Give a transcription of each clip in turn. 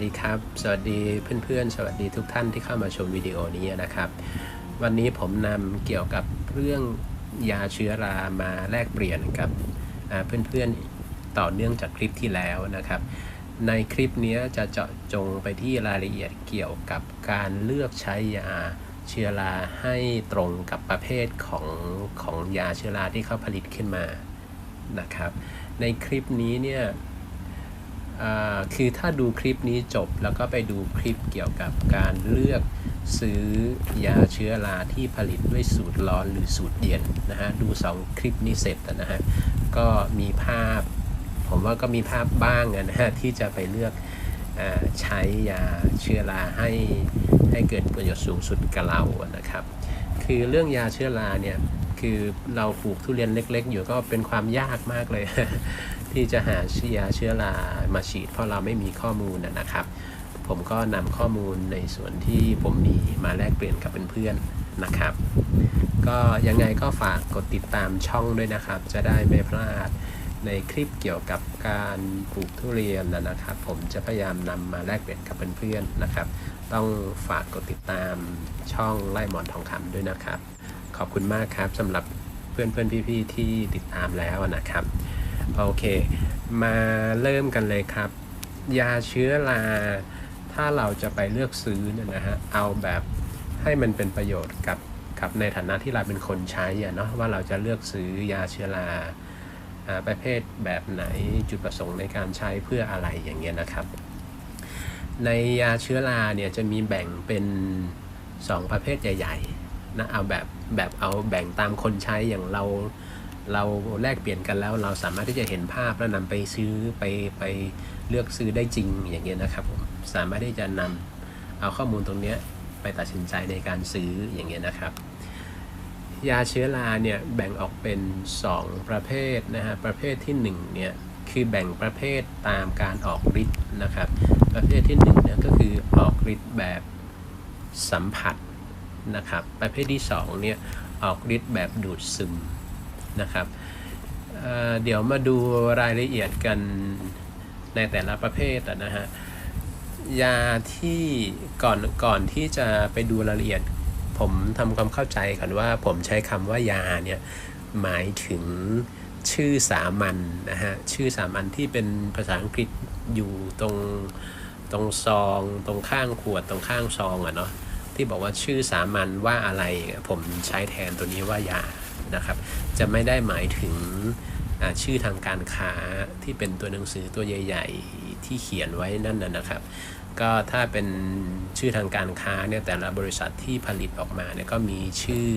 สวัสดีครับ สวัสดีเพื่อนๆ สวัสดีทุกท่านที่เข้ามาชมวิดีโอนี้นะครับ วันนี้ผมนำเกี่ยวกับเรื่องยาเชื้อรามาแลกเปลี่ยนกับเพื่อนๆต่อเนื่องจากคลิปที่แล้วนะครับ ในคลิปนี้จะเจาะจงไปที่รายละเอียดเกี่ยวกับการเลือกใช้ยาเชื้อราให้ตรงกับประเภทของของยาเชื้อราที่เขาผลิตขึ้นมานะครับ ในคลิปนี้เนี่ย คือถ้าดูคลิปนี้จบแล้วก็ไปดูคลิปเกี่ยวกับการเลือกซื้อยาเชื้อราที่ผลิตด้วยสูตรร้อนหรือสูตรเย็นนะฮะดู 2 คลิปนี้เสร็จนะฮะก็มีภาพ ผมว่าก็มีภาพบ้างนะฮะที่จะไปเลือกอใช้ยาเชื้อราให้ให้เกิดประโยชน์สูงสุดกับเรานะครับ คือเรื่องยาเชื้อราเนี่ย คือเราปลูกทุเรียนเล็ก ๆ อยู่ก็เป็นความยากมากเลย ที่จะหาเชื้อเชื้อรามาฉีด เพราะเราไม่มีข้อมูลนะครับ ผมก็นำข้อมูลในส่วนที่ผมมีมาแลกเปลี่ยนกับเพื่อนๆนะครับ ก็ยังไงก็ฝากกดติดตามช่องด้วยนะครับ จะได้ไม่พลาดในคลิปเกี่ยวกับการปลูกทุเรียนนะครับ ผมจะพยายามนำมาแลกเปลี่ยนกับเพื่อนๆนะครับ ต้องฝากกดติดตามช่องไล่หมอนทองคำด้วยนะครับ ขอบคุณมากครับสำหรับเพื่อนๆพี่ๆที่ติดตามแล้วนะครับ โอเค มาเริ่มกันเลยครับ ยาเชื้อราถ้าเราจะไปเลือกซื้อนะฮะเอาแบบให้มันเป็นประโยชน์กับกับในฐานะที่เราเป็นคนใช้อะเนาะว่าเราจะเลือกซื้อยาเชื้อราประเภทแบบไหนจุดประสงค์ในการใช้เพื่ออะไรอย่างเงี้ยนะครับ ในยาเชื้อราเนี่ยจะมีแบ่งเป็น 2 ประเภทใหญ่ นะเอาแบบแบบเอาแบ่งตามคนใช้อย่างเรา เราแลกเปลี่ยนกันแล้วเราสามารถที่จะเห็นภาพแล้วนำไปซื้อไปไปเลือกซื้อได้จริงอย่างเงี้ยนะครับผมสามารถที่จะนำเอาข้อมูลตรงเนี้ยไปตัดสินใจในการซื้ออย่างเงี้ยนะครับยาเชื้อราเนี่ยแบ่งออกเป็น 2 ประเภทนะฮะประเภทที่1เนี่ยคือแบ่งประเภทตามการออกฤทธิ์นะครับ ประเภทที่1เนี่ยก็คือออกฤทธิ์แบบสัมผัส นะครับ ประเภทที่ 2 เนี่ย ออกฤทธิ์แบบดูดซึมนะครับเเดี๋ยวมาดูรายละเอียดกันในแต่ละประเภทนะฮะ ยาที่ก่อนก่อนที่จะไปดูรายละเอียด ผมทำความเข้าใจก่อนว่า ผมใช้คำว่ายาเนี่ยหมายถึงชื่อสามัญนนะฮะ ชื่อสามัญที่เป็นภาษาอังกฤษอยู่ตรงตรงซอง ตรงข้างขวดตรงข้างซองอะเนาะ ที่บอกว่าชื่อสามัญว่าอะไร ผมใช้แทนตัวนี้ว่ายานะครับ จะไม่ได้หมายถึงชื่อทางการค้าที่เป็นตัวหนังสือตัวใหญ่ ๆ ที่เขียนไว้นั่นนะครับ ก็ถ้าเป็นชื่อทางการค้าเนี่ยแต่ละบริษัทที่ผลิตออกมาเนี่ยก็มีชื่อ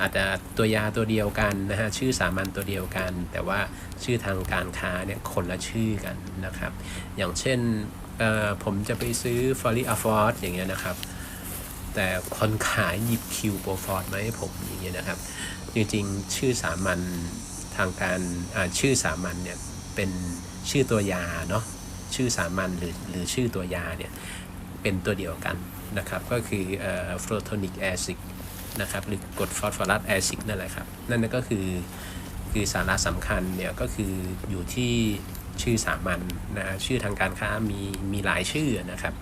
อาจจะตัวยาตัวเดียวกันนะฮะชื่อสามัญตัวเดียวกัน แต่ว่าชื่อทางการค้าเนี่ยคนละชื่อกันนะครับ อย่างเช่นผมจะไปซื้อฟอริอาฟอร์ดอย่างเงี้ยนะครับ แต่คนขายหยิบคิวโปรฟอร์ดมาให้ผมอย่างเงี้ยนะครับ จริงๆ ชื่อสามัญทางการชื่อสามัญเนี่ยเป็นชื่อตัวยาเนาะชื่อสามัญหรือหรือชื่อตัวยาเนี่ยเป็นตัวเดียวกันนะครับ ก็คือฟลูโทนิกแอซิดนะครับหรือกรดฟอสฟอรัสแอซิดนั่นแหละครับ นั่นก็คือคือสาระสำคัญเนี่ยก็คืออยู่ที่ชื่อสามัญนะชื่อทางการค้ามีมีหลายชื่อนะครับ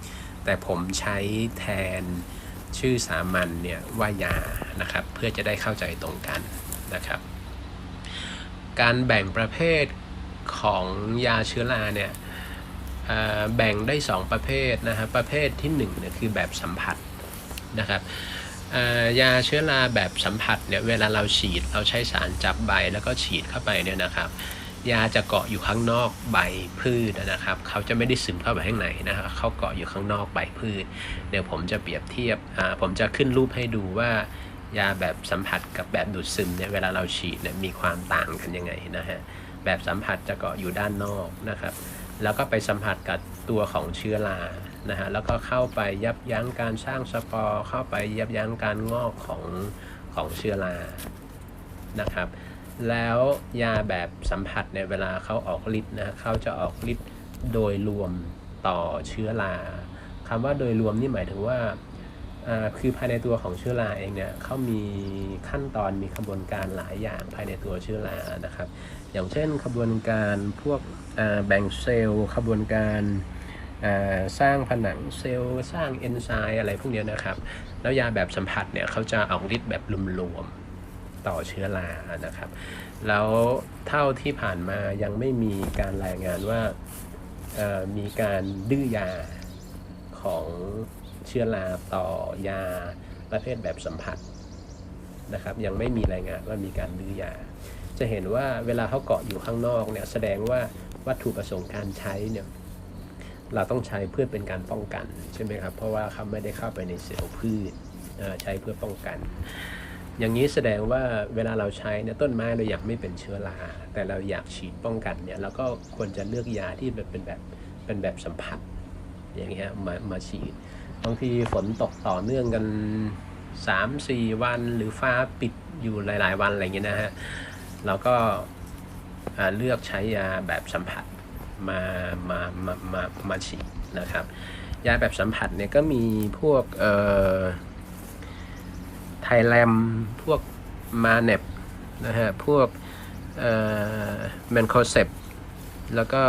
แต่ผมใช้แทน ชื่อสามัญเนี่ยว่ายานะครับ เพื่อจะได้เข้าใจตรงกันนะครับ การแบ่งประเภทของยาเชื้อราเนี่ยแบ่งได้ 2 ประเภทนะครับประเภทที่1เนี่ยคือแบบสัมผัสนะครับยาเชื้อราแบบสัมผัสเนี่ยเวลาเราฉีดเราใช้สารจับใบแล้วก็ฉีดเข้าไปเนี่ยนะครับ ยาจะเกาะอยู่ข้างนอกใบพืชนะครับเขาจะไม่ได้ซึมเข้าไปข้างในนะครับเขาเกาะอยู่ข้างนอกใบพืช เดี๋ยวผมจะเปรียบเทียบผมจะขึ้นรูปให้ดูว่ายาแบบสัมผัสกับแบบดูดซึมเนี่ยเวลาเราฉีดเนี่ยมีความต่างกันยังไงนะฮะแบบสัมผัสจะเกาะอยู่ด้านนอกนะครับ แล้วก็ไปสัมผัสกับตัวของเชื้อรานะฮะแล้วก็เข้าไปยับยั้งการสร้างสปอร์เข้าไปยับยั้งการงอกของของเชื้อรานะครับ แล้วยาแบบสัมผัสเนี่ยเวลาเขาออกฤทธิ์นะเขาจะออกฤทธิ์โดยรวมต่อเชื้อราคำว่าโดยรวมนี่หมายถึงว่าคือภายในตัวของเชื้อราเองเนี่ยเขามีขั้นตอนมีขบวนการหลายอย่างภายในตัวเชื้อรานะครับ อย่างเช่นขบวนการพวกแบ่งเซลล์ขบวนการสร้างผนังเซลล์สร้างเอนไซม์อะไรพวกนี้นะครับ แล้วยาแบบสัมผัสเนี่ยเขาจะออกฤทธิ์แบบรวมๆ ต่อเชื้อรานะครับ แล้วเท่าที่ผ่านมายังไม่มีการรายงานว่ามีการดื้อยาของเชื้อราต่อยาประเภทแบบสัมผัสนะครับ ยังไม่มีรายงานว่ามีการดื้อยา จะเห็นว่าเวลาเขาเกาะอยู่ข้างนอกเนี่ยแสดงว่าวัตถุประสงค์การใช้เนี่ยเราต้องใช้เพื่อเป็นการป้องกันใช่ไหมครับ เพราะว่าเขาไม่ได้เข้าไปในเซลล์พืชใช้เพื่อป้องกัน อย่างนี้แสดงว่าเวลาเราใช้เนี่ยต้นไม้เราอยากไม่เป็นเชื้อราแต่เราอยากฉีดป้องกันเนี่ยเราก็ควรจะเลือกยาที่แบบเป็นแบบเป็นแบบสัมผัสอย่างเงี้ยมามาฉีดบางทีฝนตกต่อเนื่องกัน 3-4 วันหรือฟ้าปิดอยู่หลาย ๆ วันอะไรเงี้ยนะฮะเราก็เลือกใช้ยาแบบสัมผัสมามามามามาฉีดนะครับ ยาแบบสัมผัสเนี่ยก็มีพวกเอ่อ ไทแลมพวกมาเนบนะฮะ พวกเอ่อแมนโคเซปแล้วก็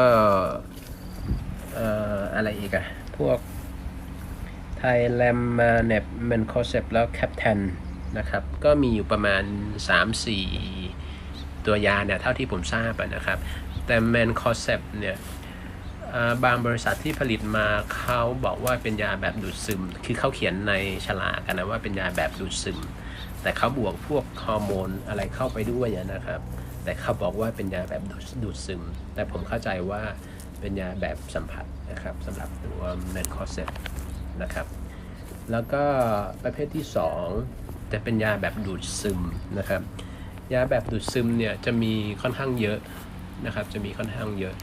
เอ่ออะไรอีกอะพวกไทแลมมาเนบแมนโคเซปแล้วแคปแทนนะครับ ก็มีอยู่ประมาณ 3-4 ตัวยาเนี่ย เท่าที่ผมทราบนะครับ แต่แมนโคเซปเนี่ย บางบริษัทที่ผลิตมาเขาบอกว่าเป็นยาแบบดูดซึม คือเขาเขียนในฉลากกันนะว่าเป็นยาแบบดูดซึม แต่เขาบวกพวกฮอร์โมนอะไรเข้าไปด้วยนะครับ แต่เขาบอกว่าเป็นยาแบบดูดซึม แต่ผมเข้าใจว่าเป็นยาแบบสัมผัสนะครับสำหรับตัวแมนคอเซปนะครับ แล้วก็ประเภทที่ 2 จะเป็นยาแบบดูดซึมนะครับ ยาแบบดูดซึมเนี่ยจะมีค่อนข้างเยอะนะครับ จะมีค่อนข้างเยอะ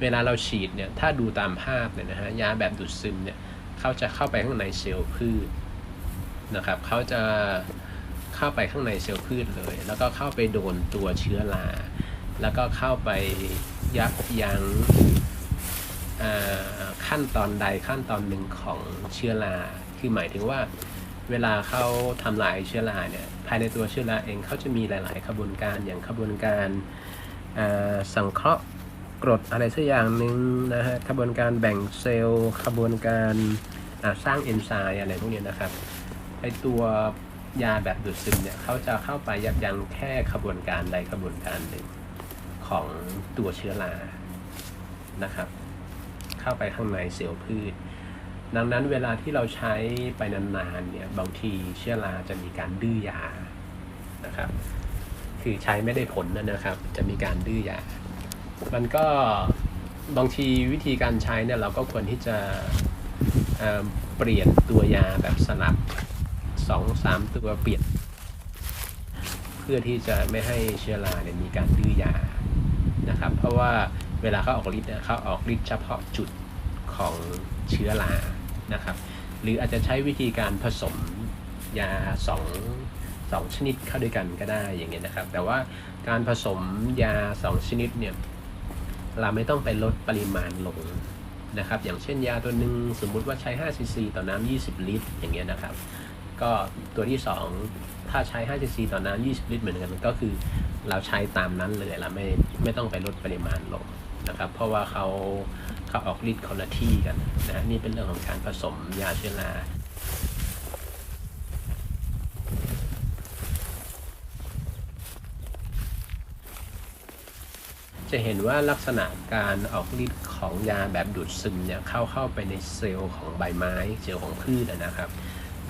เวลาเราฉีดเนี่ยถ้าดูตามภาพเนี่ยนะฮะยาแบบดูดซึมเนี่ยเขาจะเข้าไปข้างในเซลล์พืชนะครับเขาจะเข้าไปข้างในเซลล์พืชเลย แล้วก็เข้าไปโดนตัวเชื้อราแล้วก็เข้าไปยับยั้งขั้นตอนใดขั้นตอนหนึ่งของเชื้อราคือหมายถึงว่าเวลาเขาทำลายเชื้อราเนี่ยภายในตัวเชื้อราเองเขาจะมีหลาย ๆ ขบวนการอย่างขบวนการสังเคราะห์ กรดอะไรสักอย่างหนึ่งนะฮะขบวนการแบ่งเซลล์ขบวนการสร้างเอนไซม์อะไรพวกนี้นะครับไอตัวยาแบบดูดซึมเนี่ยเขาจะเข้าไปยับยั้งแค่ขบวนการใดขบวนการหนึ่งของตัวเชื้อรานะครับ เข้าไปข้างในเซลล์พืช ดังนั้นเวลาที่เราใช้ไปนานๆเนี่ยบางทีเชื้อราจะมีการดื้อยานะครับ คือใช้ไม่ได้ผลนะนะครับ จะมีการดื้อยา มันก็บางทีวิธีการใช้เนี่ยเราก็ควรที่จะเเปลี่ยนตัวยาแบบสลับสองสามตัวเปลี่ยน เพื่อที่จะไม่ให้เชื้อราเนี่ยมีการดื้อยานะครับ เพราะว่าเวลาเขาออกฤทธิ์เนี่ยเขาออกฤทธิ์เฉพาะจุดของเชื้อรานะครับ หรืออาจจะใช้วิธีการผสมยาสองสองชนิดเข้าด้วยกันก็ได้อย่างเงี้ยนะครับ แต่ว่าการผสมยาสองชนิดเนี่ย เราไม่ต้องไปลดปริมาณลงนะครับ อย่างเช่นยาตัวหนึ่งสมมุติว่าใช้ 5 ซีซีต่อน้ำ20 ลิตร อย่างเงี้ยนะครับ ก็ตัวที่ 2 ถ้าใช้ 5 ซีซีต่อน้ำ20 ลิตรเหมือนกันก็คือเราใช้ตามนั้นเลยเราไม่ไม่ต้องไปลดปริมาณลงนะครับ เพราะว่าเขาเขาออกฤทธิ์คนละที่กันนะฮะนี่เป็นเรื่องของการผสมยาเชื้อรา จะเห็นว่าลักษณะการออกฤทธิ์ของยาแบบดูดซึมเนี่ยเข้าเข้าไปในเซลล์ของใบไม้เซลล์ของพืชนะครับ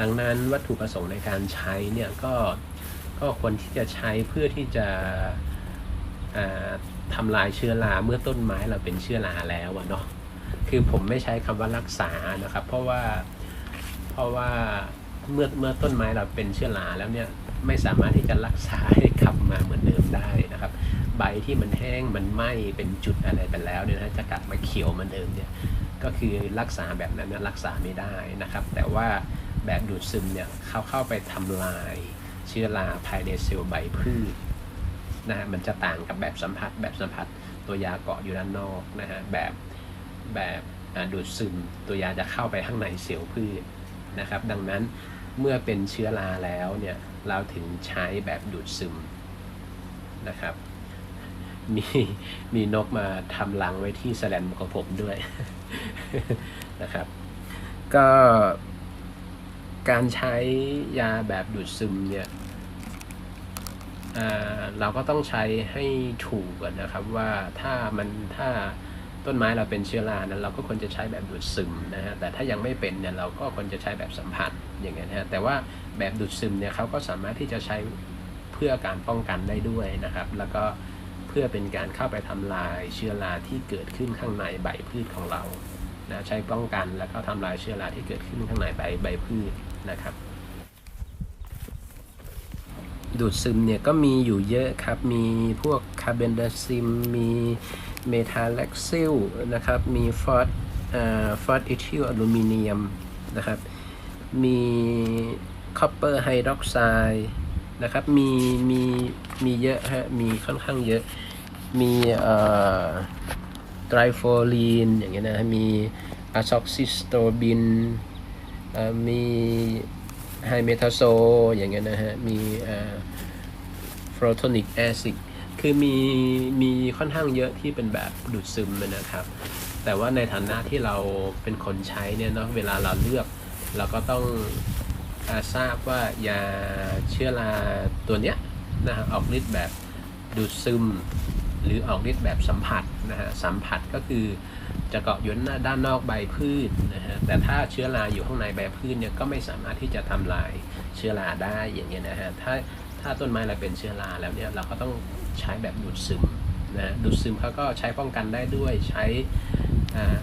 ดังนั้นวัตถุประสงค์ในการใช้เนี่ยก็ก็ควรที่จะใช้เพื่อที่จะอ่าทำลายเชื้อราเมื่อต้นไม้เราเป็นเชื้อราแล้วเนาะคือผมไม่ใช้คำว่ารักษานะครับ เพราะว่าเพราะว่า เมื่อเมื่อต้นไม้เราเป็นเชื้อราแล้วเนี่ยไม่สามารถที่จะรักษาให้กลับมาเหมือนเดิมได้นะครับ ใบที่มันแห้งมันไหม้เป็นจุดอะไรไปแล้วเนี่ยนะจะกลับมาเขียวเหมือนเดิมเนี่ยก็คือรักษาแบบนั้นนะรักษาไม่ได้นะครับ แต่ว่าแบบดูดซึมเนี่ยเขาเข้าไปทำลายเชื้อราภายในเซลล์ใบพืชนะฮะมันจะต่างกับแบบสัมผัส แบบสัมผัสตัวยาเกาะอยู่ด้านนอกนะฮะแบบแบบดูดซึมตัวยาจะเข้าไปข้างในเซลล์พืชนะครับ ดังนั้น เมื่อเป็นเชื้อราแล้วเนี่ยเราถึงใช้แบบดูดซึมนะครับ มีมีนกมาทำรังไว้ที่แสแลมของผมด้วยนะครับ ก็การใช้ยาแบบดูดซึมเนี่ยเราก็ต้องใช้ให้ถูกก่อนนะครับว่าถ้ามันถ้าต้นไม้เราเป็นเชื้อรานั้นเราก็ควรจะใช้แบบดูดซึมนะฮะแต่ถ้ายังไม่เป็นเนี่ยเราก็ควรจะใช้แบบสัมผัส อย่างเงี้ยนะฮะแต่ว่าแบบดูดซึมเนี่ยเขาก็สามารถที่จะใช้เพื่อการป้องกันได้ด้วยนะครับ แล้วก็เพื่อเป็นการเข้าไปทำลายเชื้อราที่เกิดขึ้นข้างในใบพืชของเรานะใช้ป้องกันแล้วก็ทำลายเชื้อราที่เกิดขึ้นข้างในใบใบพืชนะครับ ดูดซึมเนี่ยก็มีอยู่เยอะครับ มีพวกคาร์เบนไดซิมมีเมทาเล็กซิลนะครับ มีฟอสฟอสอิทิลอลูมิเนียมนะครับ มีคอปเปอร์ไฮดรอกไซด์นะครับ มี มี มีเยอะฮะ มีค่อนข้างเยอะ มีเอ่อไตรโฟลีนอย่างเงี้ยนะ มีอะซอกซิสโตบินเอ่อมีไฮเมทาโซอย่างเงี้ยนะฮะ มีเอ่อฟลูโทนิกแอซิดคือมีมีค่อนข้างเยอะที่เป็นแบบดูดซึมนะครับ แต่ว่าในฐานะที่เราเป็นคนใช้เนี่ยเนาะเวลาเราเลือก เราก็ต้องอาทราบว่ายาเชื้อราตัวเนี้ยนะฮะออกฤทธิ์แบบดูดซึม หรือออกฤทธิ์แบบสัมผัสนะฮะสัมผัสก็คือจะเกาะอยู่หน้าด้านนอกใบพืชนะฮะแต่ถ้าเชื้อราอยู่ข้างในใบพืชเนี่ยก็ไม่สามารถที่จะทำลายเชื้อราได้อย่างเงี้ยนะฮะถ้าถ้าต้นไม้เราเป็นเชื้อราแล้วเนี่ยเราก็ต้องใช้แบบดูดซึมนะดูดซึมเขาก็ใช้ป้องกันได้ด้วยใช้อ่า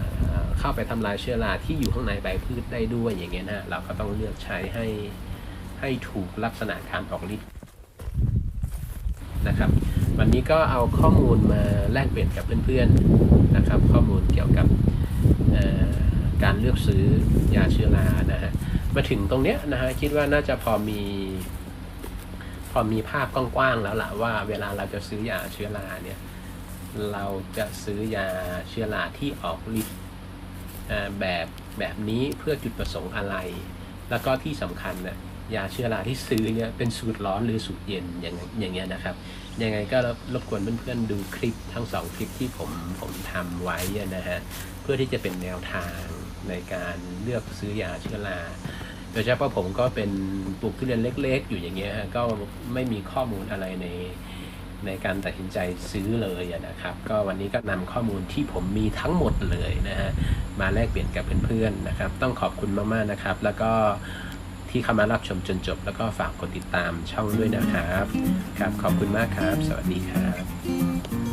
เข้าไปทำลายเชื้อราที่อยู่ข้างในใบพืชได้ด้วยอย่างเงี้ยนะเราก็ต้องเลือกใช้ให้ให้ถูกลักษณะการออกฤทธิ์นะครับวันนี้ก็เอาข้อมูลมาแลกเปลี่ยนกับเพื่อนๆนะครับ ข้อมูลเกี่ยวกับการเลือกซื้อยาเชื้อรานะฮะมาถึงตรงเนี้ยนะฮะคิดว่าน่าจะพอมี พอมีภาพกว้างๆแล้วล่ะว่า เวลาเราจะซื้อยาเชื้อราเนี่ยเราจะซื้อยาเชื้อราที่ออกฤทธิ์ แบบแบบนี้เพื่อจุดประสงค์อะไร แล้วก็ที่สำคัญนะยาเชื้อราที่ซื้อเนี่ยเป็นสูตรร้อนหรือสูตรเย็นอย่างอย่างเงี้ยนะครับ ยังไงก็รบกวนเพื่อนๆดูคลิปทั้งสองคลิปที่ผมผมทำไว้นะฮะเพื่อที่จะเป็นแนวทางในการเลือกซื้อยาเชื้อราโดยเฉพาะผมก็เป็นปลูกทุเรียนเล็ก ๆ อยู่อย่างเงี้ยก็ไม่มีข้อมูลอะไรใน ในการตัดสินใจซื้อเลยนะครับ ก็วันนี้ก็นำข้อมูลที่ผมมีทั้งหมดเลยนะฮะมาแลกเปลี่ยนกับเพื่อนๆนะครับ ต้องขอบคุณมากๆนะครับ แล้วก็ที่เข้ามารับชมจนจบ แล้วก็ฝากกดติดตามช่องด้วยนะครับ ครับ ขอบคุณมากครับ สวัสดีครับ